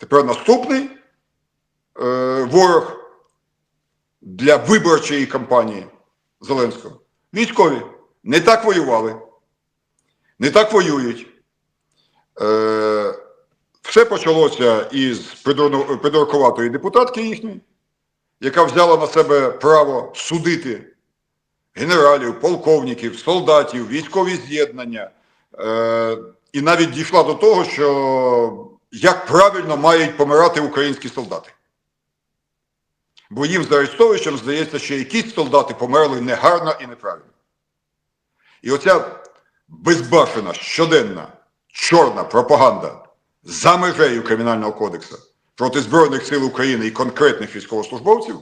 Тепер наступний е, ворог для виборчої кампанії Зеленського. Військові не так воювали, не так воюють. Е, все почалося із придуркуватої депутатки їхньої, яка взяла на себе право судити генералів, полковників, солдатів, військові з'єднання. Е, і навіть дійшла до того, що як правильно мають помирати українські солдати. Бо їм з арестовищем здається, що якісь солдати померли негарно і неправильно. І оця безбашена, щоденна, чорна пропаганда за межею Кримінального кодексу проти Збройних сил України і конкретних військовослужбовців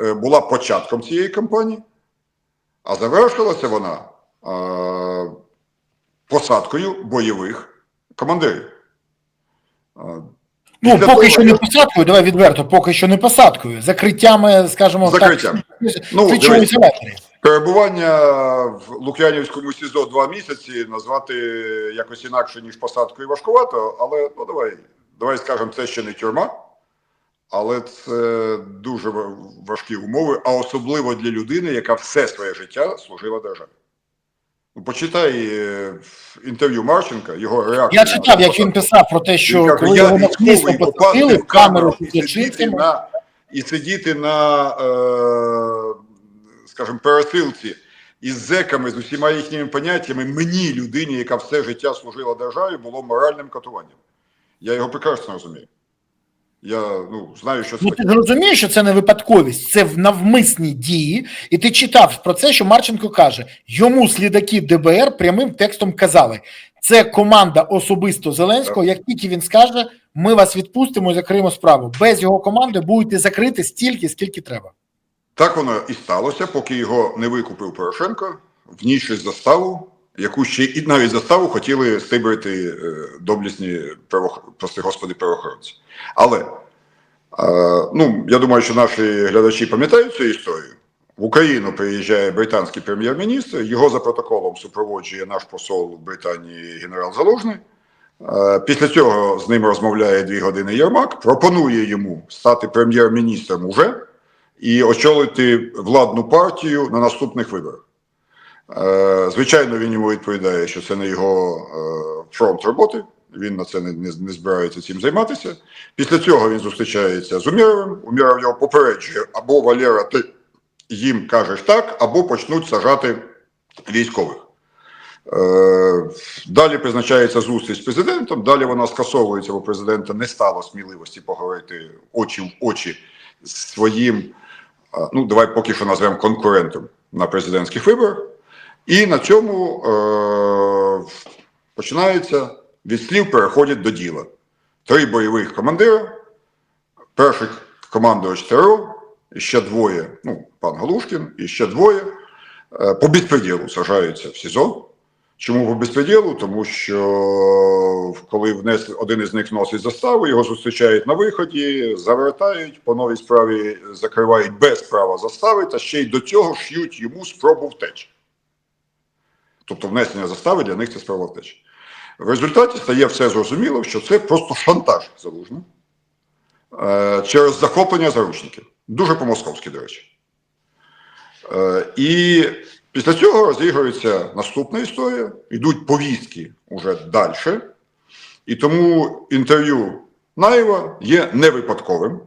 е, була початком цієї кампанії, а завершилася вона е, посадкою бойових командирів. Ну, поки того, що не посадкою, давай відверто, поки що не посадкою. Закриттями, скажімо, Закриттям. так, Ну, Перебування в Лук'янівському СІЗО два місяці назвати якось інакше, ніж посадкою важкувато, але ну давай, давай скажемо, це ще не тюрма, але це дуже важкі умови, а особливо для людини, яка все своє життя служила державі. Ну, почитай е, інтерв'ю Марченка, його реакцію. Я читав, як він писав про те, що каже, коли я його навмисно посадили в в камеру і сидіти на, і сидіти на, е, скажімо, пересилці із зеками, з усіма їхніми поняттями, мені, людині, яка все життя служила державі, було моральним катуванням. Я його прекрасно розумію. Я ну, знаю, що Ну, ти ж розумієш, що це не випадковість, це в навмисні дії. І ти читав про це, що Марченко каже: йому слідаки ДБР прямим текстом казали: це команда особисто Зеленського. Як тільки він скаже, ми вас відпустимо і закриємо справу. Без його команди будете закрити стільки, скільки треба. Так воно і сталося, поки його не викупив Порошенко, внісши заставу, яку ще і навіть заставу хотіли стибрити е, доблісні правох... прости господи правоохоронці. Але е, ну, я думаю, що наші глядачі пам'ятають цю історію. В Україну приїжджає британський прем'єр-міністр, його за протоколом супроводжує наш посол в Британії генерал Залужний. Е, Після цього з ним розмовляє дві години Єрмак, пропонує йому стати прем'єр-міністром уже і очолити владну партію на наступних виборах. Е, Звичайно, він йому відповідає, що це не його е, фронт роботи. Він на це не, не, збирається цим займатися. Після цього він зустрічається з Умєровим. Умєров його попереджує, або Валера, ти їм кажеш так, або почнуть сажати військових. Е, Далі призначається зустріч з президентом. Далі вона скасовується, бо президента не стало сміливості поговорити очі в очі з своїм, ну давай поки що назвемо конкурентом на президентських виборах. І на цьому е, починається від слів переходять до діла. Три бойових командира, перший командувач ТРО, ще двоє, ну, пан Галушкін, і ще двоє е, по безпреділу сажаються в СІЗО. Чому по безпреділу? Тому що коли внесли один із них носить заставу, його зустрічають на виході, завертають, по новій справі закривають без права застави, та ще й до цього ш'ють йому спробу втечі. Тобто внесення застави для них це справа втечі. В результаті стає все зрозуміло, що це просто шантаж залужно е, через захоплення заручників. Дуже по-московськи, до речі. Е, і після цього розігрується наступна історія, йдуть повістки уже далі. І тому інтерв'ю Наєва є невипадковим.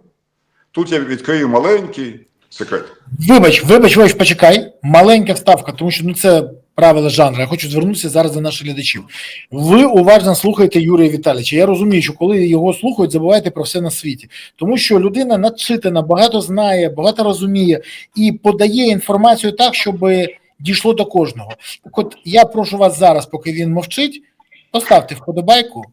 Тут я відкрию маленький секрет. Вибач, вибач, вибач, почекай. Маленька вставка, тому що ну це правила жанру. Я хочу звернутися зараз до наших глядачів. Ви уважно слухаєте Юрія Віталійовича. Я розумію, що коли його слухають, забувайте про все на світі, тому що людина начитана, багато знає, багато розуміє і подає інформацію так, щоб дійшло до кожного. Так от я прошу вас зараз, поки він мовчить, поставте вподобайку.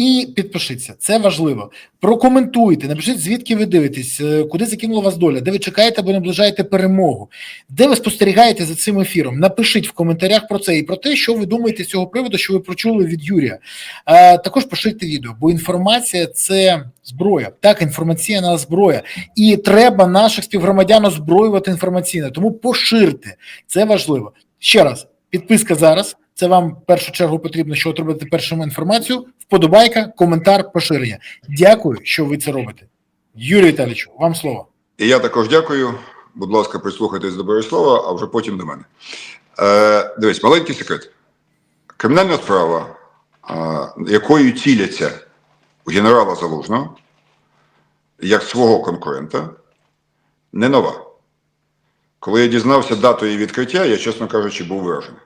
І підпишіться, це важливо. Прокоментуйте, напишіть, звідки ви дивитесь, е, куди закинула вас доля, де ви чекаєте або наближаєте перемогу, де ви спостерігаєте за цим ефіром. Напишіть в коментарях про це і про те, що ви думаєте з цього приводу, що ви почули від Юрія. Е, також поширте відео, бо інформація це зброя. Так, інформаційна зброя, і треба наших співгромадян озброювати інформаційно. Тому поширте це важливо. Ще раз, підписка зараз. Це вам в першу чергу потрібно, що отримати першому інформацію. Вподобайка, коментар, поширення. Дякую, що ви це робите. Юрій Віталійовичу, вам слово. І я також дякую. Будь ласка, прислухайтесь до Борислава, а вже потім до мене. Е, дивись, маленький секрет. Кримінальна справа, е, якою ціляться у генерала Залужного, як свого конкурента, не нова. Коли я дізнався дату її відкриття, я, чесно кажучи, був вражений.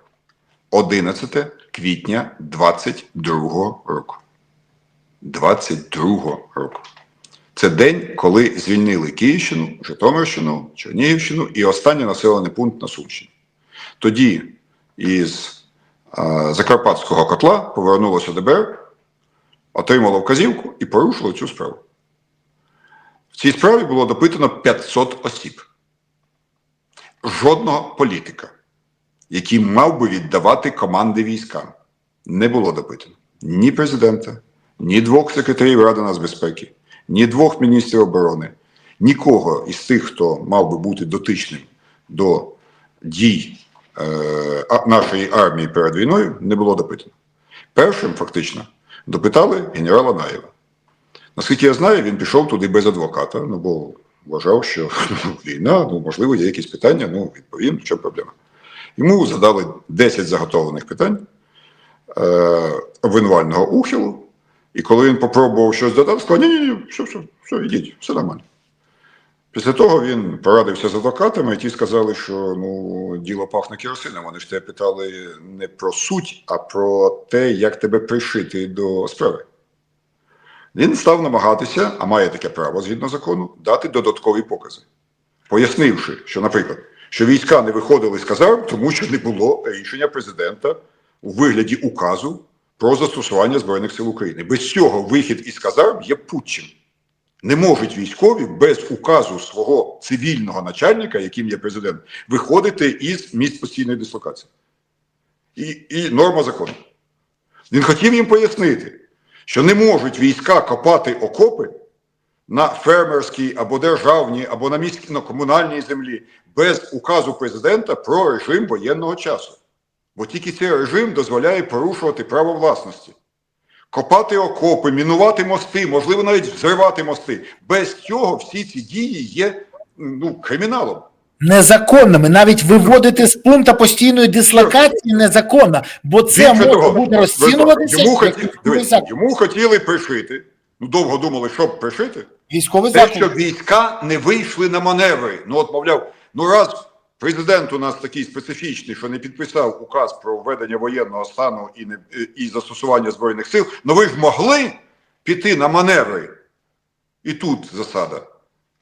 11 квітня 22-го року. 22-го року. Це день, коли звільнили Київщину, Житомирщину, Чернігівщину і останній населений пункт на Сумщині. Тоді із е, Закарпатського котла повернулося ДБР, отримало вказівку і порушило цю справу. В цій справі було допитано 500 осіб. Жодного політика, який мав би віддавати команди військам, не було допитано. Ні президента, ні двох секретарів Ради нацбезпеки, ні двох міністрів оборони, нікого із тих, хто мав би бути дотичним до дій е, нашої армії перед війною, не було допитано. Першим, фактично, допитали генерала Наєва. Наскільки я знаю, він пішов туди без адвоката, ну бо вважав, що ну, війна, ну можливо, є якісь питання, ну відповім, чому проблема. Йому задали 10 заготовлених питань е, обвинувального ухилу, і коли він попробував щось додати, сказав, ні, ні, ні, все, все, все, йдіть, все нормально. Після того він порадився з адвокатами, і ті сказали, що ну, діло пахне керосином. Вони ж тебе питали не про суть, а про те, як тебе пришити до справи. Він став намагатися, а має таке право згідно закону, дати додаткові покази, пояснивши, що, наприклад, що війська не виходили з казарм, тому що не було рішення президента у вигляді указу про застосування Збройних сил України. Без цього вихід із казарм є путчем. Не можуть військові без указу свого цивільного начальника, яким є президент, виходити із місць постійної дислокації. І, і норма закону. Він хотів їм пояснити, що не можуть війська копати окопи на фермерській або державній, або на міській на комунальній землі без указу президента про режим воєнного часу. Бо тільки цей режим дозволяє порушувати право власності. Копати окопи, мінувати мости, можливо, навіть взривати мости. Без цього всі ці дії є ну, криміналом. Незаконними, навіть виводити з пункту постійної дислокації незаконно, бо це Більше може того, бути розцінюватися йому, хотіли, йому хотіли пришити. Ну, довго думали, що б пришити. Військовий Те, щоб війська не вийшли на маневри. Ну, от, мовляв, ну раз президент у нас такий специфічний, що не підписав указ про введення воєнного стану і, не, і застосування Збройних сил, ну ви ж могли піти на маневри. І тут засада.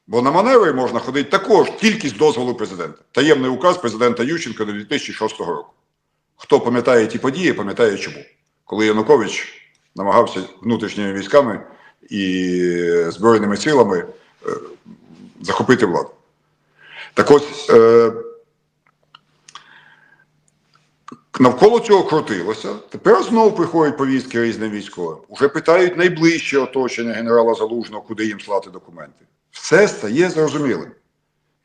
Бо на маневри можна ходити також тільки з дозволу президента. Таємний указ президента Ющенка до 2006 року. Хто пам'ятає ті події, пам'ятає чому. Коли Янукович намагався внутрішніми військами і Збройними силами е, захопити владу. Так ось е, навколо цього крутилося. Тепер знову приходять повістки різним військовим. Уже питають найближче оточення генерала Залужного, куди їм слати документи. Все стає зрозумілим.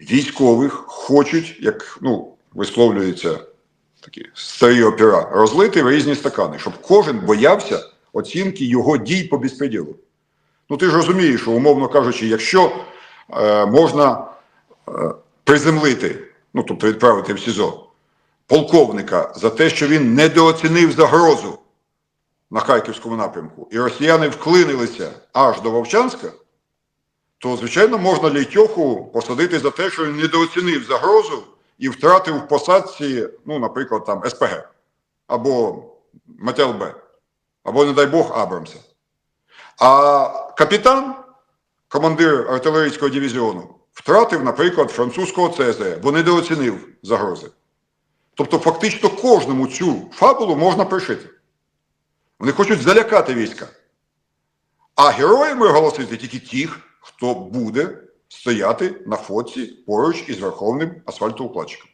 Військових хочуть, як ну, висловлюються такі старі опера, розлити в різні стакани, щоб кожен боявся оцінки його дій по безпреділу. Ну ти ж розумієш, що, умовно кажучи, якщо е, можна е, приземлити, ну тобто відправити в СІЗО полковника за те, що він недооцінив загрозу на Харківському напрямку, і росіяни вклинилися аж до Вовчанська, то, звичайно, можна Лейтьоху посадити за те, що він недооцінив загрозу і втратив в посадці, ну, наприклад, там СПГ або МТЛБ, або, не дай Бог, Абрамса. А капітан, командир артилерійського дивізіону, втратив, наприклад, французького ЦЗ, бо недооцінив загрози. Тобто, фактично кожному цю фабулу можна пришити. Вони хочуть залякати війська. А героями оголосити тільки тих, хто буде стояти на фоці поруч із верховним асфальтоукладчиком.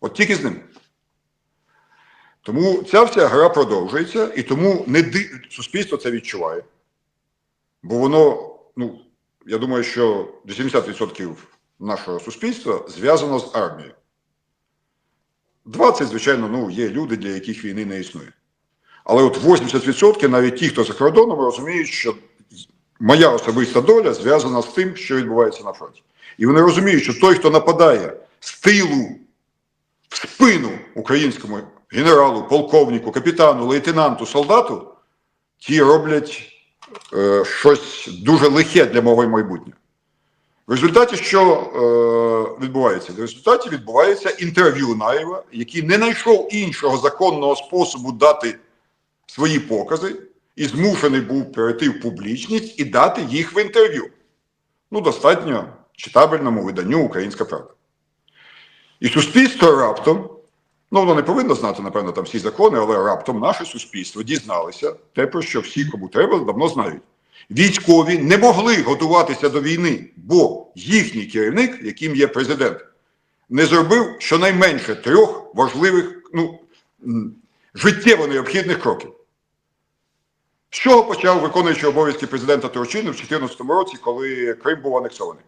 От тільки з ним. Тому ця вся гра продовжується, і тому не ди... суспільство це відчуває. Бо воно, ну, я думаю, що 80% нашого суспільства зв'язано з армією. 20, звичайно, ну, є люди, для яких війни не існує. Але от 80% навіть ті, хто за кордоном, розуміють, що моя особиста доля зв'язана з тим, що відбувається на фронті. І вони розуміють, що той, хто нападає з тилу в спину українському генералу, полковнику, капітану, лейтенанту, солдату, ті роблять е, щось дуже лихе для мого майбутнього. В результаті що е, відбувається? В результаті відбувається інтерв'ю Наєва, який не знайшов іншого законного способу дати свої покази і змушений був перейти в публічність і дати їх в інтерв'ю. Ну, достатньо читабельному виданню Українська Правда. І суспільство раптом, ну воно не повинно знати, напевно, там всі закони, але раптом наше суспільство дізналося те, про що всі, кому треба, давно знають. Військові не могли готуватися до війни, бо їхній керівник, яким є президент, не зробив щонайменше трьох важливих, ну, життєво необхідних кроків. З чого почав виконуючий обов'язки президента Турчини в 2014 році, коли Крим був анексований?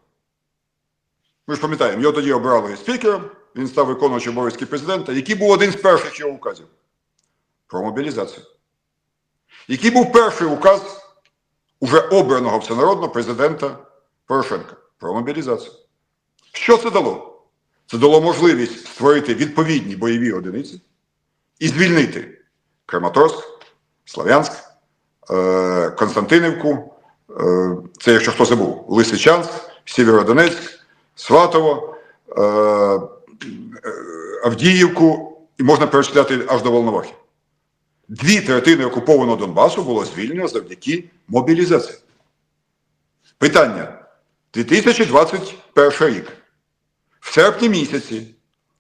Ми ж пам'ятаємо, його тоді обрали спікером, він став виконуючим обов'язки президента, який був один з перших його указів про мобілізацію. Який був перший указ уже обраного всенародно президента Порошенка про мобілізацію. Що це дало? Це дало можливість створити відповідні бойові одиниці і звільнити Краматорськ, Слов'янськ, е, Константинівку, е, це якщо хто забув, Лисичанськ, Сєвєродонецьк, Сватово, е, Авдіївку, і можна перечисляти аж до Волновахи. Дві третини окупованого Донбасу було звільнено завдяки мобілізації. Питання. 2021 рік. В серпні місяці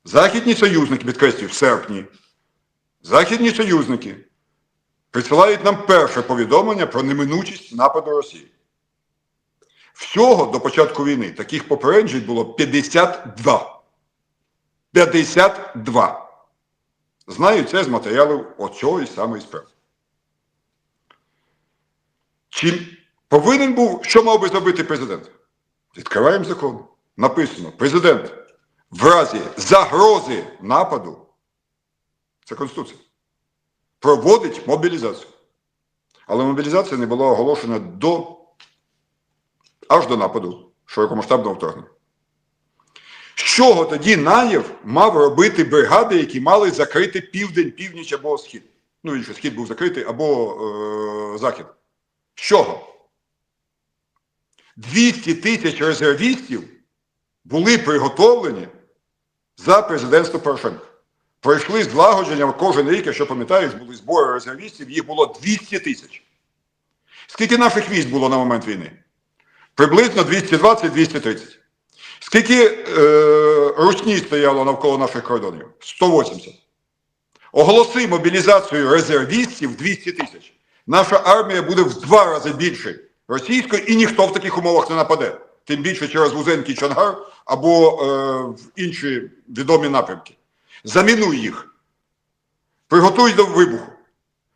західні союзники, підкреслюю, в серпні, західні союзники присилають нам перше повідомлення про неминучість нападу Росії. Всього до початку війни таких попереджень було 52. 52. Знаю це з матеріалів оцього самої справи. Чим повинен був, що мав би зробити президент? Відкриваємо закон. Написано: президент в разі загрози нападу, це Конституція, проводить мобілізацію. Але мобілізація не була оголошена до, аж до нападу широкомасштабного вторгнення. Чого тоді Наєв мав робити бригади, які мали закрити південь, північ або схід? Ну, інше, схід був закритий або е, захід. З чого? 200 тисяч резервістів були приготовлені за президентство Порошенка. Пройшли злагодження кожен рік, якщо пам'ятаєш, були збори резервістів, їх було 200 тисяч. Скільки наших військ було на момент війни? Приблизно 220-230. Скільки е, русні стояло навколо наших кордонів? 180. Оголоси мобілізацію резервістів 200 тисяч. Наша армія буде в два рази більше російської, і ніхто в таких умовах не нападе. Тим більше через Лузенький Чонгар або е, в інші відомі напрямки. Замінуй їх. Приготуй до вибуху.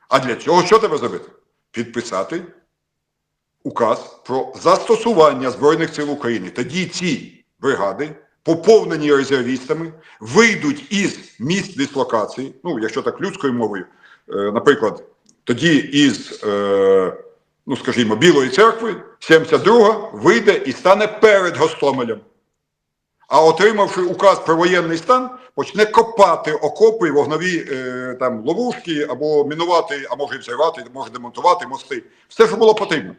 А для цього що треба зробити? Підписати указ про застосування Збройних сил України. Тоді ці бригади, поповнені резервістами, вийдуть із місць дислокації, ну, якщо так людською мовою, е, наприклад, тоді із, е, ну, скажімо, Білої церкви, 72 вийде і стане перед Гостомелем. А отримавши указ про воєнний стан, почне копати окопи, вогнові е, там, ловушки, або мінувати, а може взривати, може демонтувати мости. Все, що було потрібно.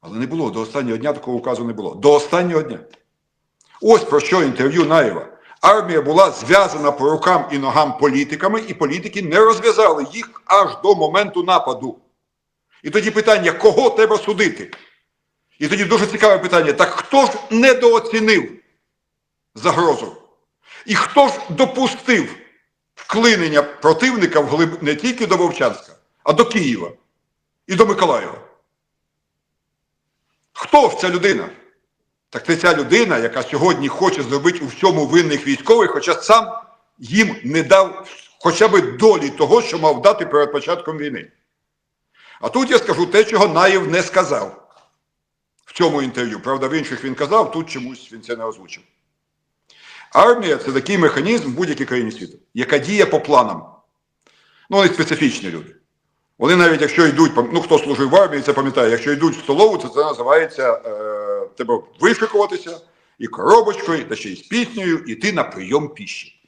Але не було, до останнього дня такого указу не було. До останнього дня. Ось про що інтерв'ю Наєва. Армія була зв'язана по рукам і ногам політиками, і політики не розв'язали їх аж до моменту нападу. І тоді питання, кого треба судити? І тоді дуже цікаве питання: так хто ж недооцінив загрозу? І хто ж допустив вклинення противника вглиб не тільки до Вовчанська, а до Києва і до Миколаєва? Хто ж ця людина? Так це ця людина, яка сьогодні хоче зробити у всьому винних військових, хоча сам їм не дав хоча б долі того, що мав дати перед початком війни. А тут я скажу те, чого Наєв не сказав в цьому інтерв'ю. Правда, в інших він казав, тут чомусь він це не озвучив. Армія це такий механізм в будь-якій країні світу, яка діє по планам. Ну, вони специфічні люди. Вони навіть якщо йдуть, ну хто служив в армії, це пам'ятає, якщо йдуть в столову, це, це називається е, тебе вишикуватися і коробочкою, та ще й з піснею, іти на прийом піші.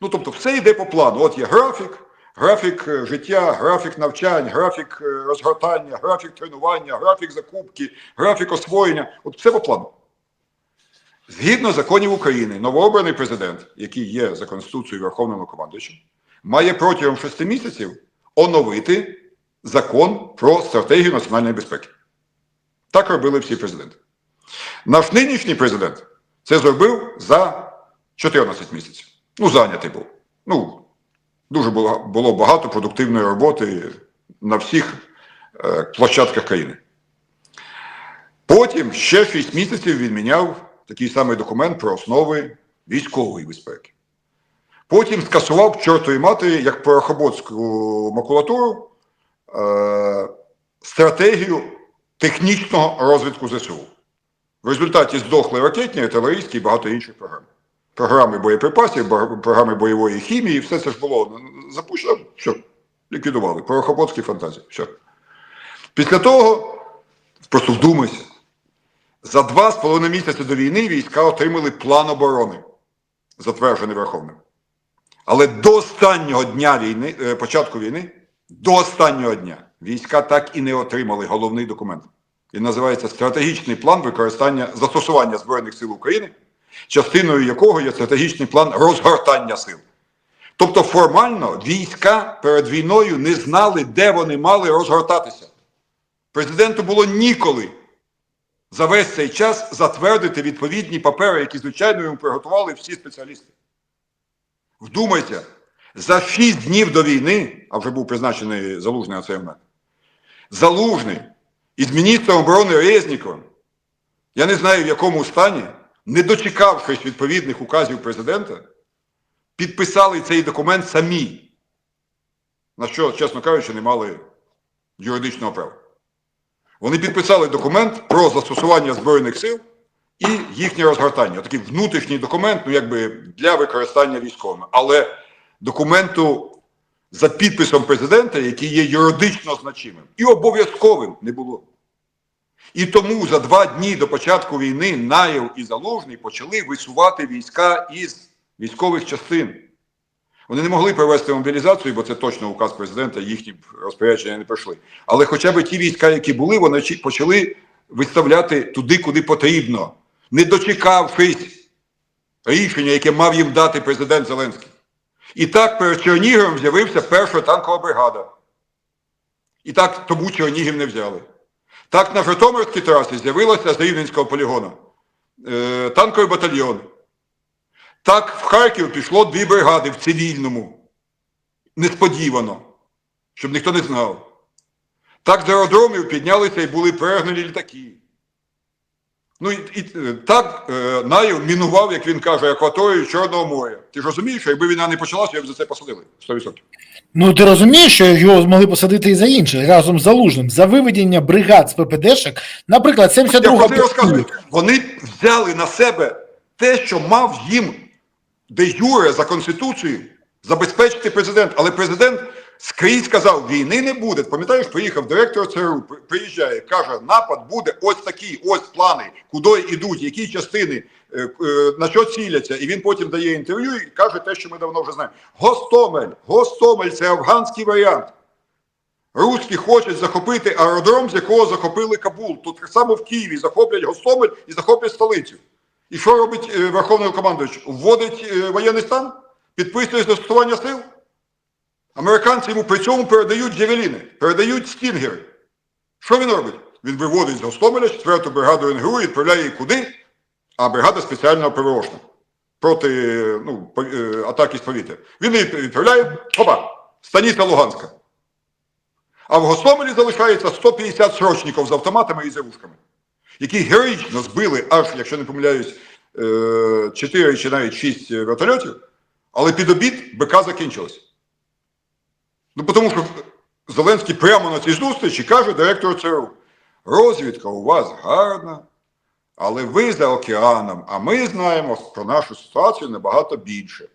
Ну, тобто, все йде по плану. От є графік, графік е, життя, графік навчань, графік е, розгортання, графік тренування, графік закупки, графік освоєння. От все по плану. Згідно законів України, новообраний президент, який є за Конституцією Верховним командуючим, має протягом шести місяців оновити закон про стратегію національної безпеки. Так робили всі президенти. Наш нинішній президент це зробив за 14 місяців. Ну, зайнятий був. Ну, дуже було, багато продуктивної роботи на всіх е, площадках країни. Потім ще 6 місяців він міняв такий самий документ про основи військової безпеки. Потім скасував к чортовій матері, як порохоботську макулатуру, е, стратегію технічного розвитку ЗСУ. В результаті здохли ракетні, артилерійські і багато інших програм. Програми боєприпасів, програми бойової хімії, все це ж було запущено, що ліквідували. Порохоботські фантазії. Все. Після того, просто вдумайся, за два з половиною місяці до війни війська отримали план оборони, затверджений Верховним. Але до останнього дня війни, е, початку війни, до останнього дня війська так і не отримали головний документ. Він називається Стратегічний план використання застосування Збройних сил України, частиною якого є стратегічний план розгортання сил. Тобто формально війська перед війною не знали, де вони мали розгортатися. Президенту було ніколи за весь цей час затвердити відповідні папери, які, звичайно, йому приготували всі спеціалісти. Вдумайся, за 6 днів до війни, а вже був призначений Залужний на момент, Залужний із міністром оборони Резніковим, я не знаю в якому стані, не дочекавшись відповідних указів президента, підписали цей документ самі, на що, чесно кажучи, не мали юридичного права. Вони підписали документ про застосування Збройних сил і їхнє розгортання. Такий внутрішній документ, ну якби для використання військовими. Але документу за підписом президента, який є юридично значимим і обов'язковим, не було. І тому за два дні до початку війни Наєв і Залужний почали висувати війська із військових частин. Вони не могли провести мобілізацію, бо це точно указ президента, їхні розпорядження не пройшли. Але хоча б ті війська, які були, вони почали виставляти туди, куди потрібно, не дочекавшись рішення, яке мав їм дати президент Зеленський. І так перед Черніговом з'явився перша танкова бригада. І так тому Чернігів не взяли. Так на Житомирській трасі з'явилася з Рівненського полігону е, танковий батальйон. Так в Харків пішло дві бригади в цивільному. Несподівано, щоб ніхто не знав. Так з аеродромів піднялися і були перегнані літаки. Ну і, і е, так е, Наєв мінував, як він каже, акваторію Чорного моря. Ти ж розумієш, що якби війна не почалася, я б за це посадили 100%. Ну ти розумієш, що його змогли посадити і за інше разом з залужним за виведення бригад з ППДшек, наприклад, Я 72 про це розказую. Вони взяли на себе те, що мав їм де юре за Конституцією забезпечити президент. Але президент скрізь сказав, війни не буде. Пам'ятаєш, приїхав директор ЦРУ, приїжджає, каже, напад буде ось такий, ось плани, куди йдуть, які частини, е, е, на що ціляться. І він потім дає інтерв'ю і каже те, що ми давно вже знаємо. Гостомель, Гостомель це афганський варіант. Руські хочуть захопити аеродром, з якого захопили Кабул. Тут так само в Києві захоплять Гостомель і захоплять столицю. І що робить е, Верховний командуючий? Вводить воєнний стан? Підписує застосування сил? Американці йому при цьому передають джевеліни, передають стінгери. Що він робить? Він виводить з Гостомеля 4-ту бригаду НГУ і відправляє її куди? А бригада спеціального ПВОшна проти е, ну, е, атаки з повітря. Він її відправляє, опа, станиця Луганська. А в Гостомелі залишається 150 срочників з автоматами і з які героїчно збили аж, якщо не помиляюсь, 4 чи навіть 6 вертольотів, але під обід БК закінчилось. Ну, тому що Зеленський прямо на цій зустрічі каже директору ЦРУ, розвідка у вас гарна, Але ви за океаном, а ми знаємо про нашу ситуацію набагато більше.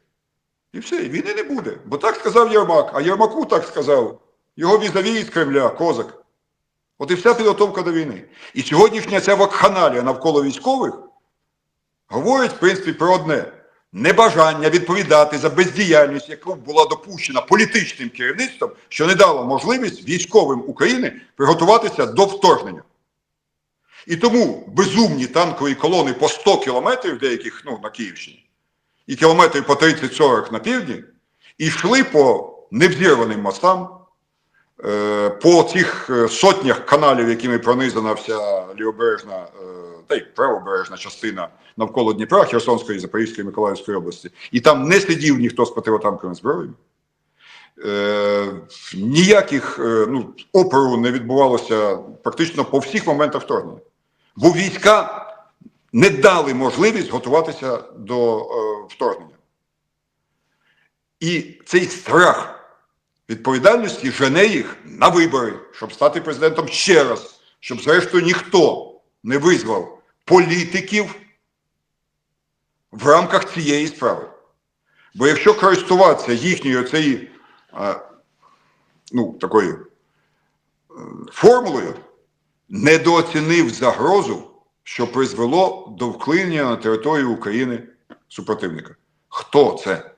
І все, війни не буде. Бо так сказав Єрмак, а Єрмаку так сказав. Його візаві з Кремля, козак. От і вся підготовка до війни. І сьогоднішня ця вакханалія навколо військових говорить, в принципі, про одне: небажання відповідати за бездіяльність, яка була допущена політичним керівництвом, що не дало можливість військовим України приготуватися до вторгнення. І тому безумні танкові колони по 100 кілометрів, деяких ну, на Київщині, і кілометрів по 30-40 на півдні, йшли по невзірваним мостам, е, по цих е, сотнях каналів, якими пронизана вся лівобережна е, та й правобережна частина навколо Дніпра, Херсонської, Запорізької, Миколаївської області. І там не сидів ніхто з противотанковими зброями. Е, ніяких е, ну, опору не відбувалося практично по всіх моментах вторгнення. Бо війська не дали можливість готуватися до е, вторгнення. І цей страх відповідальності жене їх на вибори, щоб стати президентом ще раз, щоб, зрештою, ніхто не визвав політиків в рамках цієї справи. Бо якщо користуватися їхньою цією е, ну, такою е, формулою, недооцінив загрозу, що призвело до вклинення на територію України супротивника. Хто це?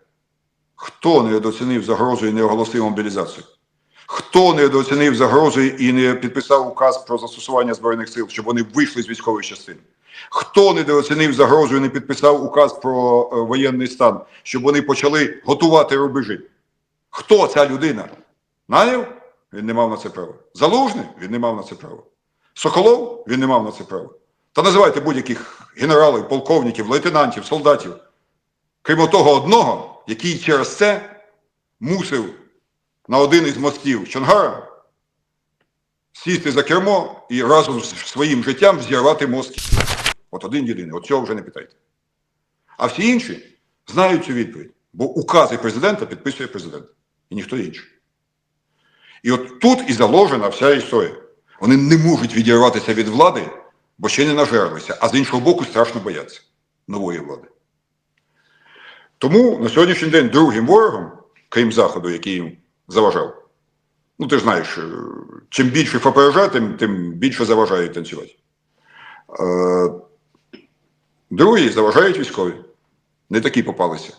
Хто недооцінив загрозу і не оголосив мобілізацію? Хто недооцінив загрозу і не підписав указ про застосування Збройних сил, щоб вони вийшли з військової частини? Хто недооцінив загрозу і не підписав указ про е, воєнний стан, щоб вони почали готувати рубежі? Хто ця людина? Наєв? Він не мав на це права. Залужний? Він не мав на це права. Соколов? Він не мав на це права. Та називайте будь-яких генералів, полковників, лейтенантів, солдатів. Крім того одного, який через це мусив на один із мостів Чонгара сісти за кермо і разом з своїм життям зірвати мост. От один єдиний, от цього вже не питайте. А всі інші знають цю відповідь, бо укази президента підписує президент і ніхто інший. І от тут і заложена вся історія. Вони не можуть відірватися від влади, бо ще не нажерлися, а з іншого боку страшно бояться нової влади. Тому на сьогоднішній день другим ворогом, крім Заходу, який їм заважав, ну ти ж знаєш, е, чим більше ФПРЖ, тим, тим більше заважають танцювати. Другі заважають військові. Не такі попалися.